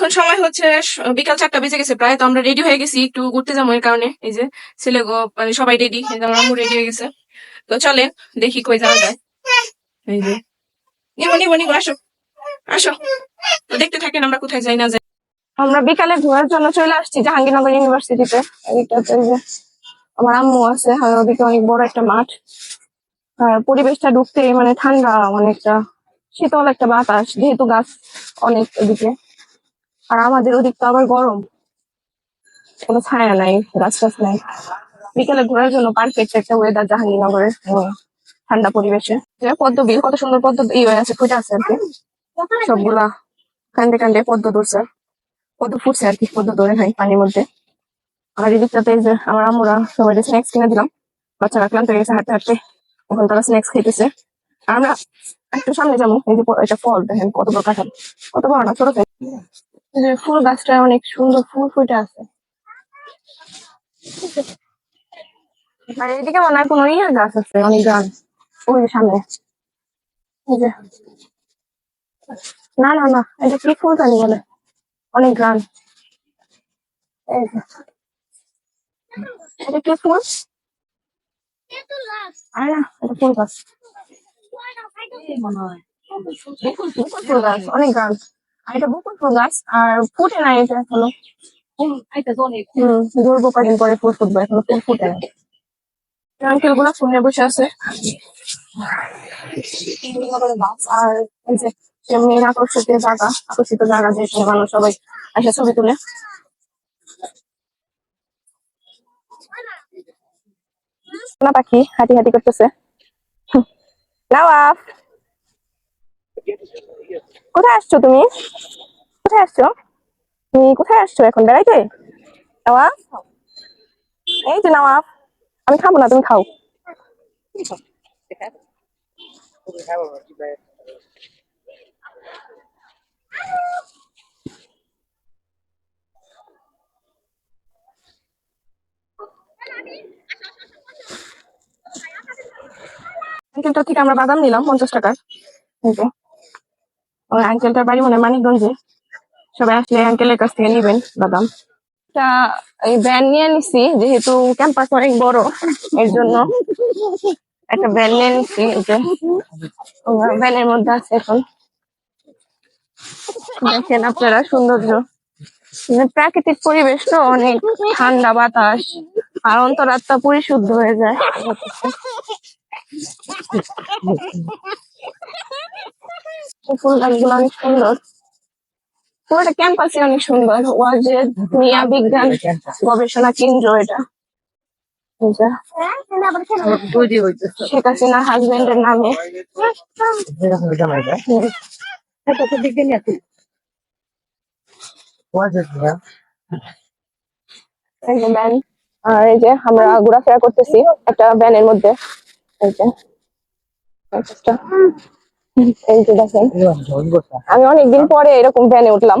এখন সময় হচ্ছে বিকাল চারটা বেজে গেছে প্রায়, তো আমরা রেডি হয়ে গেছি, একটু ঘুরতে যাব এর কারণে। এই যে ছেলে গো মানে সবাই রেডি আমার রেডি হয়ে গেছে। তো চলেন, দেখি কই যাওয়া যায়। এই যে। নিবো নিবো নিবো আসো। আসো। তো দেখতে থাকেন আমরা কোথায় যাই না যাই। আমরা বিকালে ঘোরার জন্য চলে আসছি, জাহাঙ্গীরনগর ইউনিভার্সিটিতে। এদিকটাতে এই যে আমার আম্মু আছে, আর ওদিকে অনেক বড় একটা মাঠ। আর পরিবেশটা ঢুকতে মানে ঠান্ডা, অনেকটা শীতল একটা বাতাস, যেহেতু গাছ অনেক ওদিকে আর আমাদের ওদিক তো আবার গরম। কোনো ছায়া নাই গাছ টাছ নাই। বিকেলে ঘোরার জন্য পারফেক্ট একটা ওয়েদার জাহাঙ্গীরনগরের ঠান্ডা পরিবেশে। পদ্ম বিল, কত সুন্দর পদ্ম ই হয়ে আছে, ফুটে আছে আর কি। সবগুলা কান্দে কান্দে পদ্ম ধরছে। পদ্ম ফুটছে আর কি, পদ্ম ধরে নাই পানির মধ্যে। আর এদিকটাতে যে আমার আমরা সবাই স্ন্যাক্স কিনে দিলাম। বাচ্চারা ক্লান্ত হয়ে গেছে, হাঁটতে হাঁটতে। এখন তারা স্ন্যাক্স খেতেছে আমরা একটু সামনে যাব, এই যে এটা ফল, দেখেন কত বড় কাঁঠাল কত বড় না, ছোট ফুল গাছটা অনেক সুন্দর ফুল ফুটে আছে। আর এদিকে মনে হয় কোনো ইয়ে গাছ আছে অনেক গাছ ওই সামনে। যে। না না না এটা কি ফুল জানি বলে? অনেক গান। এটা কি ফুল? আরে না এটা ফুল গাছ। অনেক গাছ আর এটা বকুল ফুল গাছ আর ফুটে না এটা এখনও। ধরবো কদিন পরে ফুল ফুটবে এখনও ফুল ফুটে না আঙ্কেলগুলা ফোনে বসে আছে। আর এই যে এমনি আকর্ষিত জায়গা আকর্ষিত জায়গা যেখানে মানুষ সবাই এসে ছবি তুলে। পাখি হাঁটি হাঁটি করতেছে। কোথায় আসছো তুমি? কোথায় আসছো? তুমি কোথায় আসছো এখন? বেড়াইতে? এই যে নওয়াফ আমি খাব না, তুমি খাও। থেকে আমরা বাদাম নিলাম, পঞ্চাশ টাকার। ওই আঙ্কেলটার বাড়ি মনে মানিকগঞ্জে। সবাই আসলে আঙ্কেলের কাছ থেকে নিবেন বাদাম। তা এই ভ্যান নিয়ে নিছি, যেহেতু ক্যাম্পাস অনেক বড়, এর জন্য একটা ভ্যান নিয়ে নিছি যে ভ্যানের মধ্যে আছে এখন। দেখেন আপনারা সৌন্দর্য। মানে প্রাকৃতিক পরিবেশ তো অনেক, ঠান্ডা বাতাস, আর অন্তরাত্মা পরিশুদ্ধ হয়ে যায়। ফুল গাছগুলো অনেক সুন্দর। পুরোটা ক্যাম্পাসই অনেক সুন্দর। ওয়াজেদ মিয়া বিজ্ঞান গবেষণা কেন্দ্র এটা। শেখ হাসিনার হাজবেন্ডের নামে। ভ্যান আর এই যে আমরা ঘোরাফেরা করতেছি একটা ভ্যানের মধ্যে। এই যে। একটা। আমি অনেকদিন পরে এরকম ভ্যানে উঠলাম।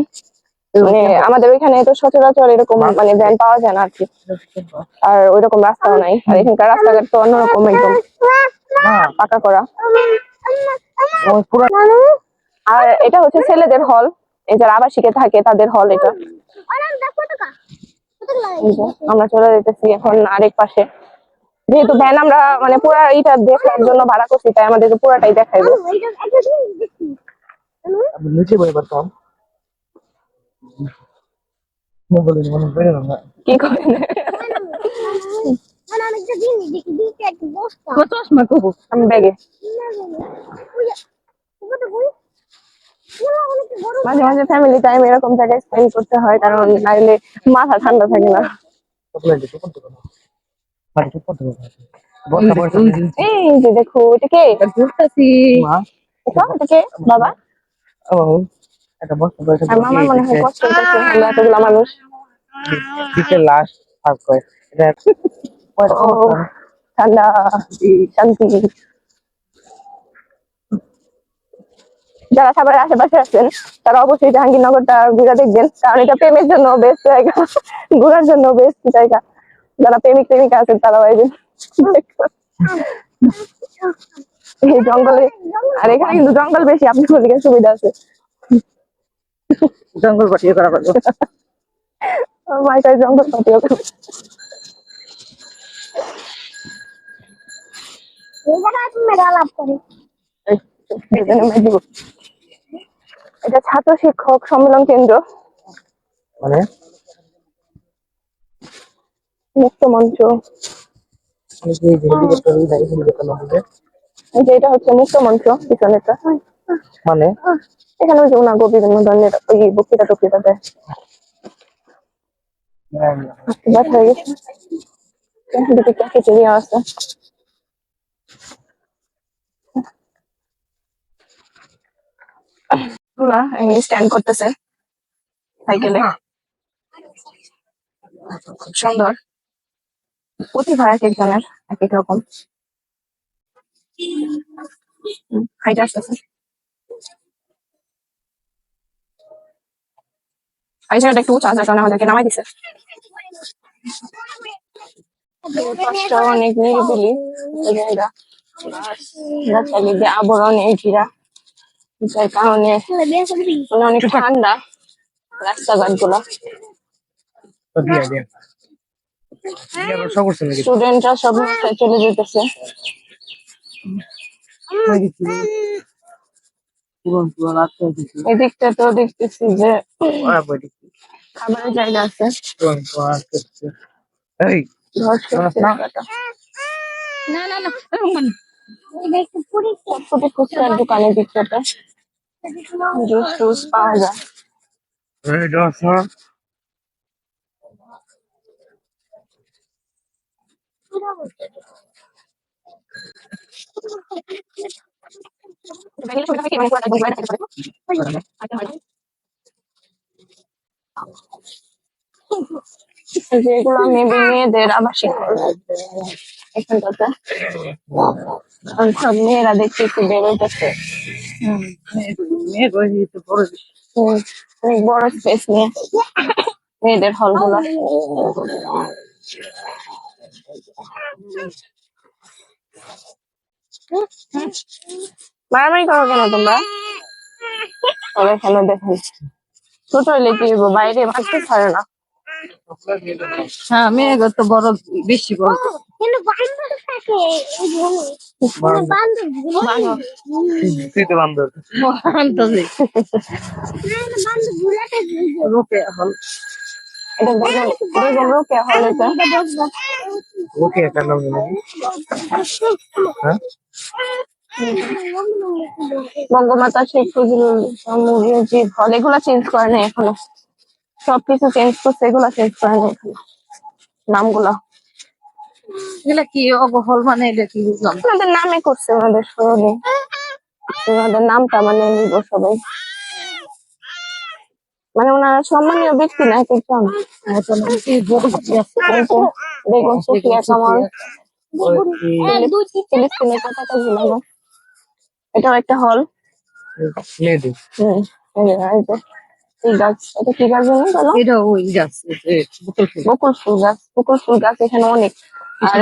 মানে আমাদের ওইখানে তো সচরাচর এরকম মানে ভ্যান পাওয়া যায় না আর কি আর ওইরকম রাস্তাও নাই। আর এখানকার রাস্তাঘাট তো অন্যরকম একদম। পাকা করা। আর এটা হচ্ছে ছেলেদের হল এই যারা আবাসিকে থাকে, তাদের হল এটা। আমরা চলে যেতেছি এখন আরেক পাশে। যেহেতু ভ্যান আমরা মানে পুরা এইটা দেখার জন্য ভাড়া করছি তাই আমাদেরকে পুরাটাই দেখাইবো নিচে বই পারতাম মোবাইলে মনে কি করেন আমি ব্যাগে। মাঝে মাঝে ফ্যামিলি টাইম এরকম জায়গায় স্পেন্ড করতে হয় কারণ নাইলে মাথা ঠান্ডা থাকে না। কতলাই দিতে কোন তো না মানে কি করতে হবে বস্তা বস্তা এই যে দেখো এটা কে ঘুরতেছি মা এটা এটা কে বাবা। ও একটা বস্তা বস্তা আর মনে হয় কষ্ট করছে আমরা এতগুলা মানুষ। দিতে লাস্ট ফাঁক করে। এটা ঠান্ডা শান্তি। যারা সবার আশেপাশে আছেন তারা অবশ্যই জাহাঙ্গীরনগরটা ঘুরে দেখবেন কারণ এটা প্রেমের জন্য বেস্ট জায়গা ঘোরার জন্য বেস্ট জায়গা। যারা প্রেমিক প্রেমিকা আছেন তারাও এই এই জঙ্গলে আর এখানে কিন্তু জঙ্গল বেশি আপনার ওদিকে সুবিধা আছে। জঙ্গল পাঠিয়ে করা পারব মাইকার জঙ্গল পাঠিয়ে এটা ছাত্র শিক্ষক সম্মেলন কেন্দ্র। মানে? এই যে এটা হচ্ছে পিছনেটা মানে? এখানে ওই যে ওনাগো বিভিন্ন ধরনের ওই বক্তৃতা টক্তৃতা দেয়। হয়ে গেছে। দুটো ক্যাফেটেরিয়া আছে? গুলা স্ট্যান্ড করতেছে। সাইকেলে। খুব সুন্দর। প্রতিভা এক একজনের এক এক রকম। হাইটে আসতেছে। এই একটু যার কারণে আমাদেরকে নামাই দিছে। পাশটা অনেক নিরিবিলি জায়গা। দিক দিয়ে আবরণ, এই ঘিরা, যার কারণে অনেক ঠান্ডা রাস্তাঘাটগুলো তো দিয়ে দিয়ে সব করছে নাকি স্টুডেন্টরা সব রাস্তায় চলে যেতেছে। এদিকটা তো দেখতেছি যে খাবারের জায়গা আছে। ধর্ষক না। ফুচকার দোকানের দিকটাতে জুস টুস পাওয়া যায় এই দশা যেগুলো মেবি মেয়েদের আবাসিক এখানটাতে সব মেয়েরা দেখতে একটু বেরোতেছে অনেক বড় স্পেস নিয়ে মেয়েদের হলগুলো মারামারি করো কেন তোমরা? তবে এখানে দেখেন ছোট হইলে কি বাইরে ভাগতে পারে না। হ্যাঁ মেয়ে তো বড় বেশি বড়। বান্দর হ্যাঁ বঙ্গমাতা শেখ মুজিবুর মুজিব হল এগুলা চেঞ্জ করে নাই এখনও সবকিছু চেঞ্জ করছে এগুলা চেঞ্জ করে নাই এখনও নামগুলা এগুলা মানে কি না। নামে করছে ওনাদের স্মরণে ওনাদের নামটা মানে নিব সবাই মানে ওনারা সম্মানীয় ব্যক্তি না এক একজন বেগম সুফিয়া কামাল এক, দুই, ফিলিস্তিনের পতাকা ঝুলানো এটাও একটা হল। বকুল ফুল গাছ বকুল ফুল গাছ এখানে অনেক। আর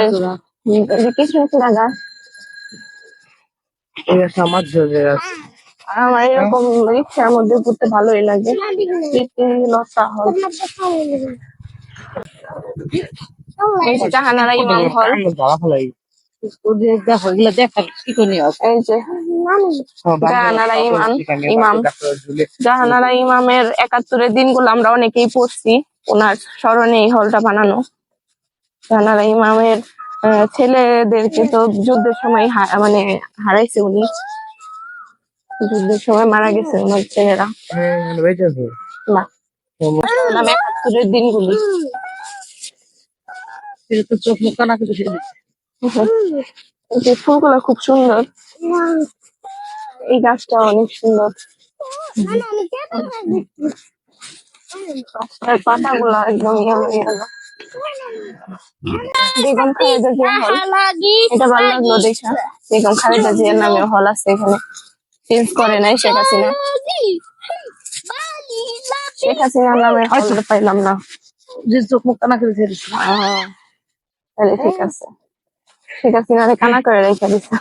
গাছ। সমাজ যে আছে আমার এরকম রিক্সার মধ্যে ঘুরতে ভালোই লাগে। লতা হল জাহানারা ইমাম জাহানারা ইমাম ইমাম। জাহানারা ইমামের একাত্তরের দিনগুলো আমরা অনেকেই পড়ছি। ওনার স্মরণে এই হলটা বানানো। জাহানারা ইমামের ছেলেদেরকে তো যুদ্ধের সময় মানে হারাইছে উনি। যুদ্ধের সময় মারা গেছে ওনার ছেলেরা না। চোখ ফুলগুলো খুব সুন্দর। এই গাছটা অনেক সুন্দর। আর পাতাগুলো একদম জিয়া হল এটা ভালো লাগল দেখা। বেগম খালেদা জিয়ার নামে হল আছে এখানে। চেঞ্জ করে নাই শেখ হাসিনা। শেখ হাসিনার নামে হল পাইলাম না। যে চোখ মুখ কানা কিছু আহ, তাহলে ঠিক আছে। শেখ হাসিনারে কানা করে রেখে দিছে।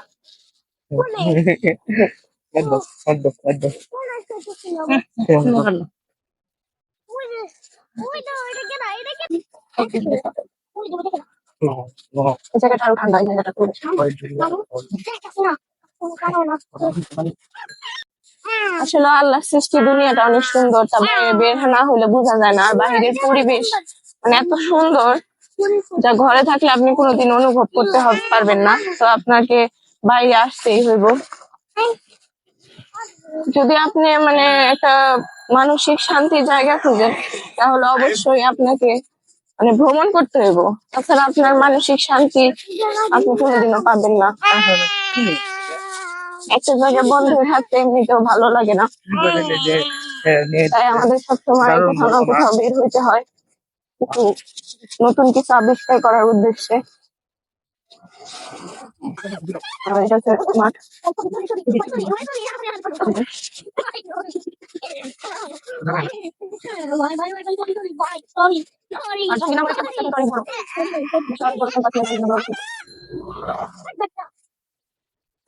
জায়গাটা আরও ঠান্ডা জায়গাটা আসলে আল্লাহ সৃষ্টি দুনিয়াটা অনেক সুন্দর তা বাইরে বের না হলে বোঝা যায় না। আর বাইরের পরিবেশ মানে এত সুন্দর যা ঘরে থাকলে আপনি কোনোদিন অনুভব করতে পারবেন না। তো আপনাকে বাইরে আসতেই হইব। যদি আপনি মানে একটা মানসিক শান্তির জায়গা খুঁজেন তাহলে অবশ্যই আপনাকে মানে ভ্রমণ করতে হইব। তাছাড়া আপনার মানসিক শান্তি আপনি কোনোদিনও পাবেন না। একটা জায়গায় বন্ধ হয়ে থাকতে এমনিতেও ভালো লাগে না। তাই আমাদের সবসময় কোথাও না কোথাও বের হইতে হয়। নতুন কিছু আবিষ্কার করার উদ্দেশ্যে।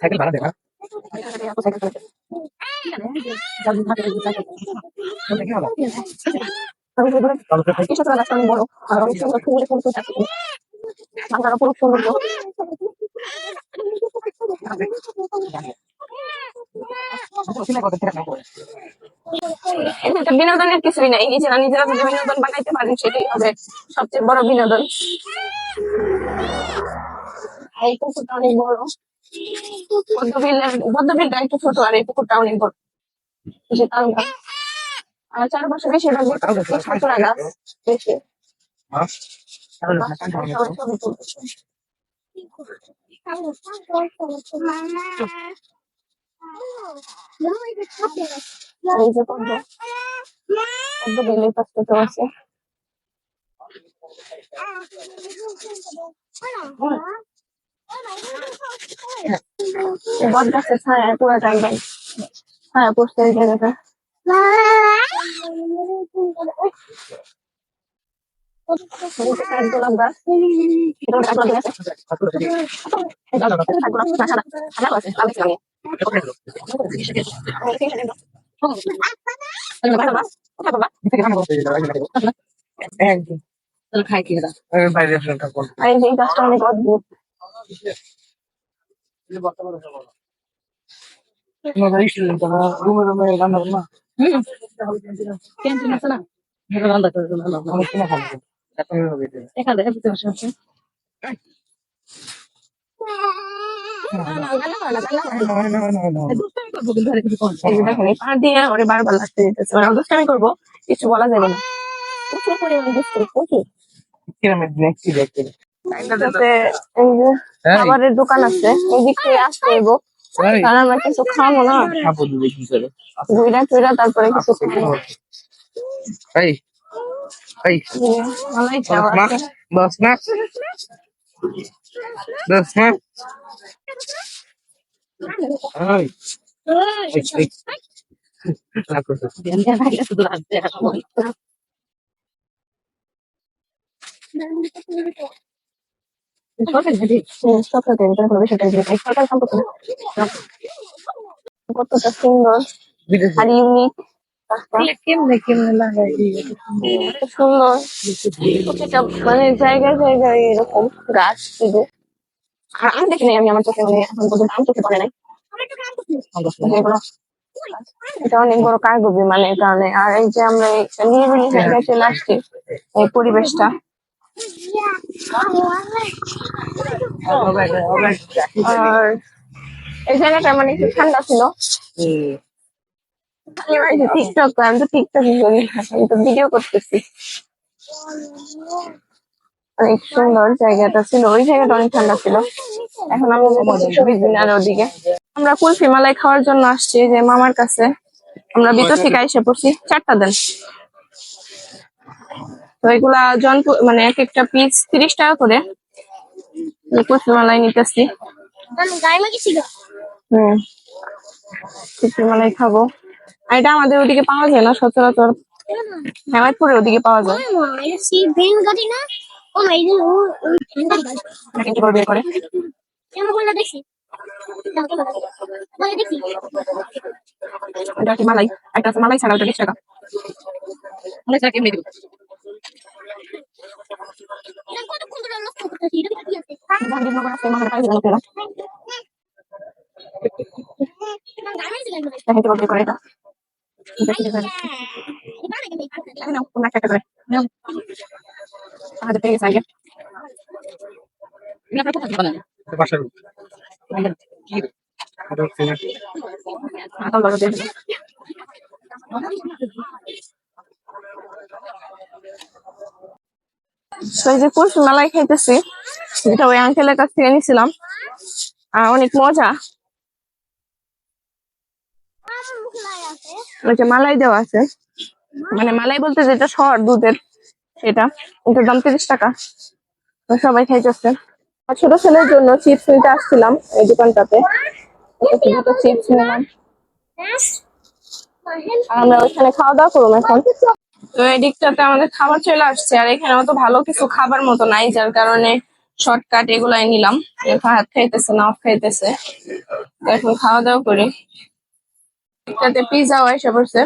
সাইকেল ভাড়া দেখা বিনোদনের কিছুই নাই। নিজেরা নিজেরা যদি বিনোদন বানাইতে পারেন, সেটাই হবে। সবচেয়ে বড় বিনোদন এই পুকুরটা অনেক বড় পদ্মবিলের পদ্মবিলটা একটু ছোট আর এই পুকুরটা অনেক বড় বেশি তাল গাছ আর চারপাশে বেশিরভাগ ছাত্রা গাছ বেশি ছবি তুলতেছে এই যে পদ্ম পদ্মবিল এই পাশটা তো আছে। ছায়া পুরাটা একদম ছায়া জায়গাটা গাছ গাছ বাবা খাই কি বাইরে অনেক অদ্ভুত রুমে রুমে রান্না করো না? ক্যান্টিন আছে। না? রান্না করে খাব এখানে বারবার লাগতে মানে দুষ্টামি করব কিছু বলা যাবে না। প্রচুর পরিমাণে দুষ্টামি প্রচুর। খাবারের দোকান আছে ওই দিক থেকে আসতে কারণ আমরা কিছু খাব না। খাব ঘুরা টুইরা তারপরে কিছু খাব। এই। মালাই দশ না। দশ না দশ না এই এই এই রাখো শুধু রাখতে হুম, কতটা সুন্দর আর ইউনিক সুন্দর প্রতিটা মানে জায়গায় জায়গায় এরকম গাছ শুধু আর আমি দেখিনি আমি আমার চোখে মানে এখন পর্যন্ত আমি চোখে পড়ে নাই এটা অনেক বড় কার্গো বিমানের কারণে আর এই যে আমরা নিরিবিলি জায়গায় চলে আসছি এই পরিবেশটা আর এই জায়গাটা মানে একটু ঠান্ডা ছিল। টিকটক আমি তো টিকটক আমি তো ভিডিও করতেছি। অনেক সুন্দর জায়গাটা ছিল ওই জায়গাটা অনেক ঠান্ডা ছিল। এখন আমরা ওদিকে। আমরা কুলফি মালাই খাওয়ার জন্য আসছি যে মামার কাছে। আমরা ভিতর থেকে এসে পড়ছি চারটা দেন। তো এগুলা জন মানে এক একটা পিস তিরিশ টাকা করে। এই কুলফি মালাই নিতেছি হম কুলফি মালাই খাব। আর এটা আমাদের ওদিকে পাওয়া যায় না সচরাচর হেমায়তপুরের ওদিকে পাওয়া যায়। বের করে। মালাই। একটা মালাই ছাড়া ওটা বিশ টাকা। টাকা কেমনে দিব? আমাদের পেয়ে গেছে আগে আপনারা কোথায় বানান বাসার এটা হচ্ছে আতাল বারো দিয়ে এই যে কুলফি মালাই খাইতেছি, যেটা ওই আঙ্কেলের কাছ থেকে আর অনেক মজা। ওই যে মালাই দেওয়া আছে। মানে মালাই বলতে যেটা সর দুধের সেটা এটার দাম তিরিশ টাকা। সবাই খাইতেছে। ছোট ছেলের জন্য চিপস নিতে আসছিলাম এই দোকানটাতে। চিপস নিলাম। আমরা ওইখানে খাওয়া দাওয়া করব এখন। তো এই দিকটাতে আমাদের খাবার চলে আসছে, আর এখানে অত ভালো কিছু খাবার মতো নাই, যার কারণে শর্টকাট এগুলাই নিলাম। ভাত খাইতেছে না অফ খাইতেছে এখন খাওয়া দাওয়া করি। একটাতে পিজাও এসে পড়ছে।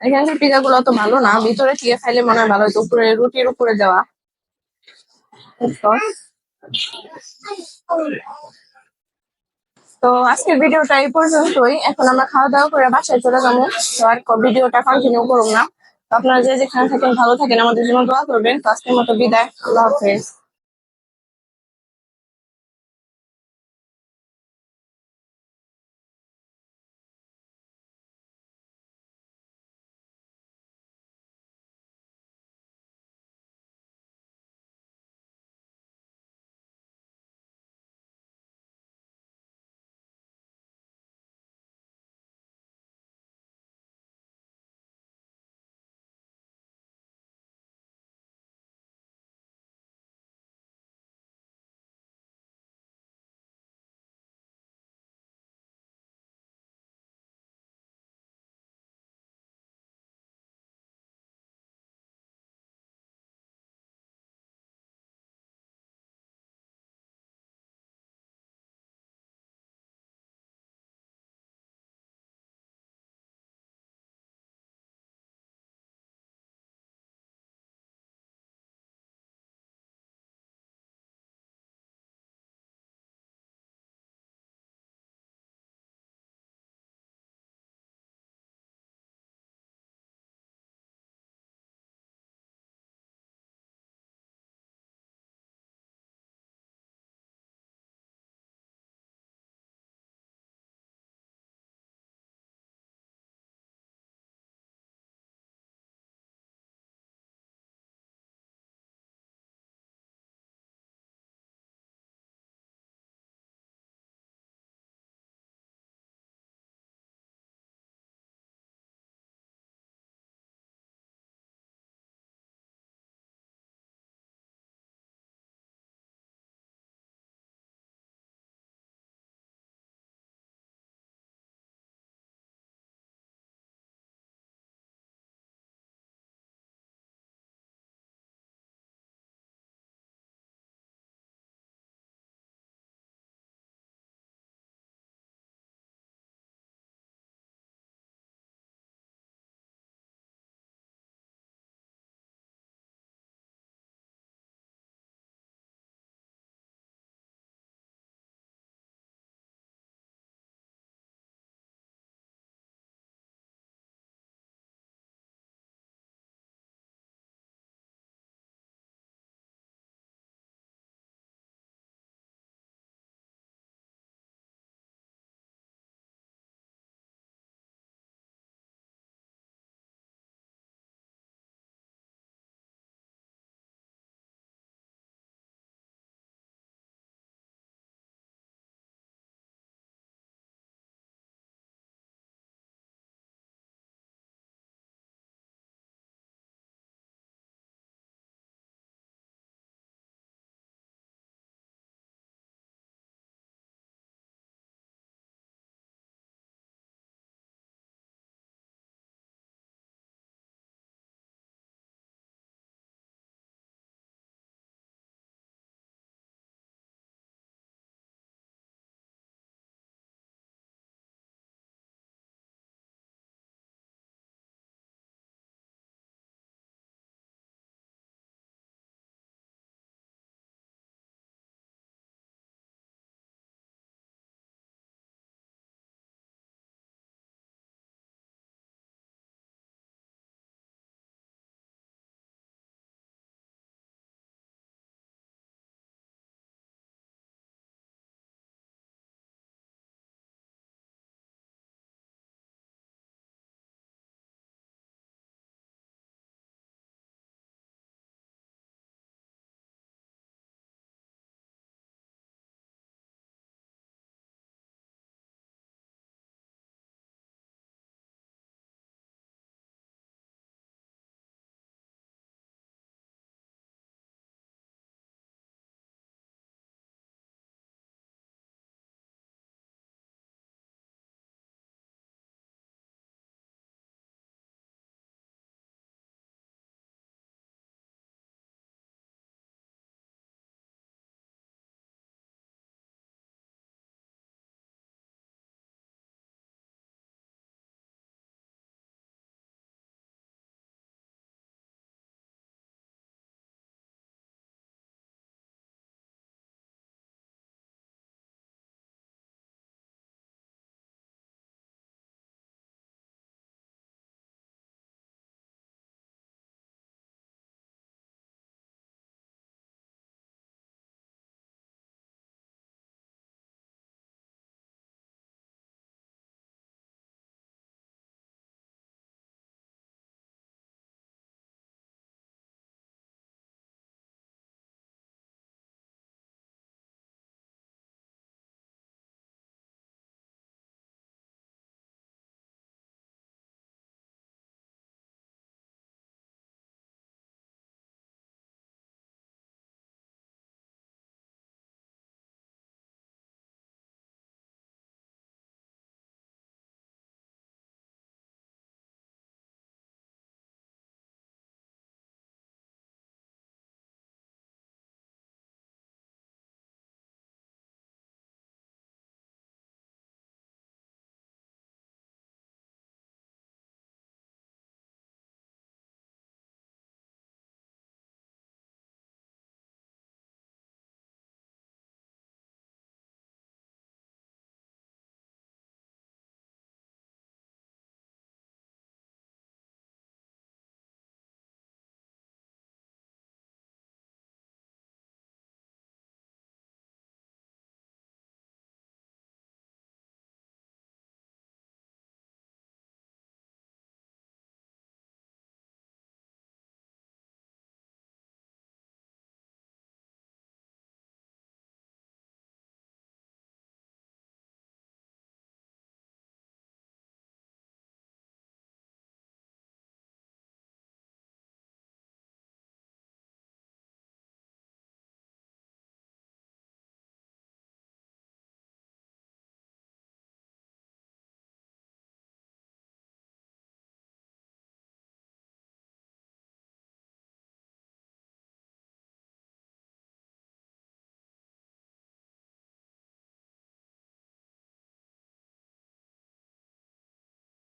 এখানকার পিজা গুলো অত ভালো না, ভিতরে দিয়ে খাইলে মনে হয় ভালো হতো উপরে রুটির উপরে দেওয়া তো আজকের ভিডিওটা এই পর্যন্তই। এখন আমরা খাওয়া দাওয়া করে বাসায় চলে যাব। তো আর ভিডিওটা কন্টিনিউ করুন না। আপনারা যে যেখানে থাকেন, ভালো থাকেন। আমাদের জন্য দোয়া করবেন। তো আজকের মতো বিদায়। আল্লাহ হাফেজ।